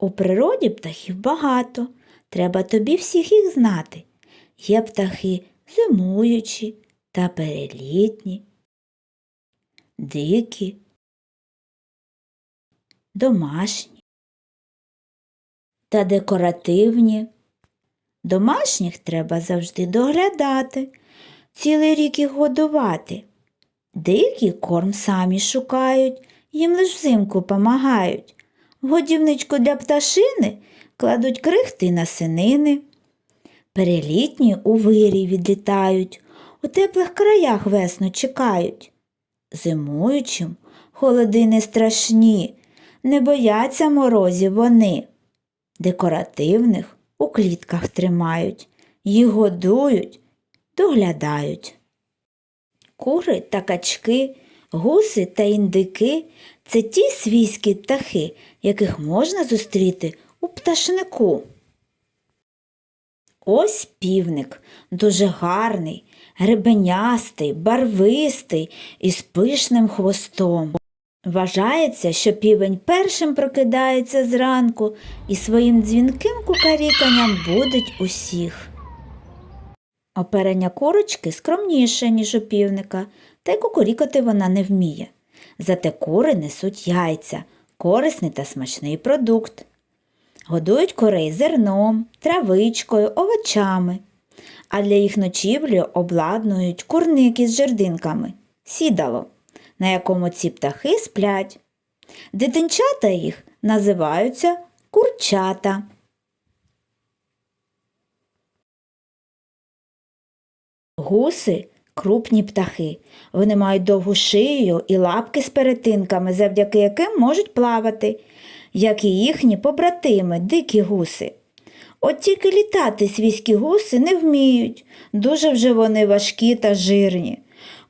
У природі птахів багато, треба тобі всіх їх знати. Є птахи зимуючі та перелітні, дикі, домашні та декоративні. Домашніх треба завжди доглядати, цілий рік їх годувати. Дикі корм самі шукають, їм лиш взимку помагають. В годівничку для пташини кладуть крихти й насинини. Перелітні у вирій відлітають, у теплих краях весну чекають. Зимуючим холоди не страшні, не бояться морозів вони. Декоративних у клітках тримають, їх годують, доглядають. Кури та качки, гуси та індики це ті свійські птахи, яких можна зустріти у пташнику. Ось півник, дуже гарний, гребенястий, барвистий і з пишним хвостом. Вважається, що півень першим прокидається зранку і своїм дзвінким кукаріканням будить усіх. Оперення курочки скромніше, ніж у півника, та й кукурікати вона не вміє. Зате кури несуть яйця, корисний та смачний продукт. Годують курей зерном, травичкою, овочами, а для їх ночівлі обладнують курники з жердинками, сідало, на якому ці птахи сплять. Дитинчата їх називаються курчата. Гуси крупні птахи. Вони мають довгу шию і лапки з перетинками, завдяки яким можуть плавати, як і їхні побратими, дикі гуси. От тільки літати свійські гуси не вміють, дуже вже вони важкі та жирні.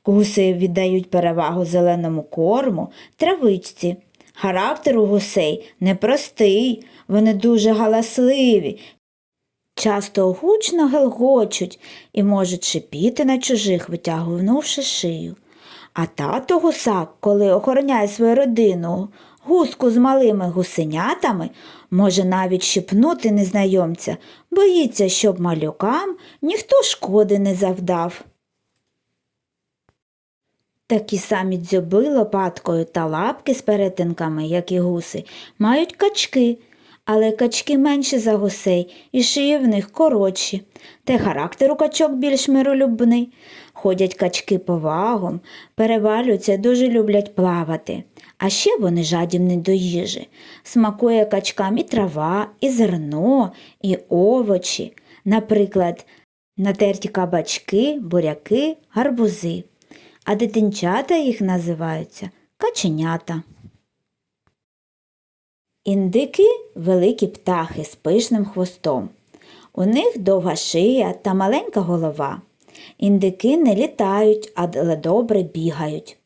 Гуси віддають перевагу зеленому корму, травичці. Характер у гусей непростий, вони дуже галасливі, часто гучно гелгочуть і можуть шипіти на чужих, витягнувши шию. А тато гусак, коли охороняє свою родину, гуску з малими гусенятами, може навіть щипнути незнайомця, боїться, щоб малюкам ніхто шкоди не завдав. Такі самі дзьоби лопаткою та лапки з перетинками, як і гуси, мають качки, але качки менші за гусей і шиї в них коротші. Та й характер у качок більш миролюбний. Ходять качки повагом, перевалюються, дуже люблять плавати. А ще вони жадібні до їжі. Смакує качкам і трава, і зерно, і овочі. Наприклад, натерті кабачки, буряки, гарбузи а дитинчата їх називаються каченята. Індики великі птахи з пишним хвостом. У них довга шия та маленька голова. Індики не літають, але добре бігають.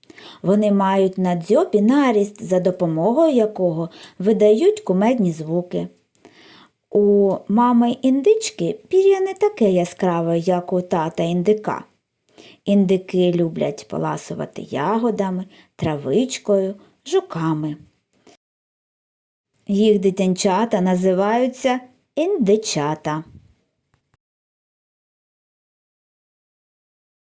Вони мають на дзьобі наріст, за допомогою якого видають кумедні звуки. У мами індички пір'я не таке яскраве, як у тата індика. Індики люблять поласувати ягодами, травичкою, жуками. Їх дитинчата називаються індичата.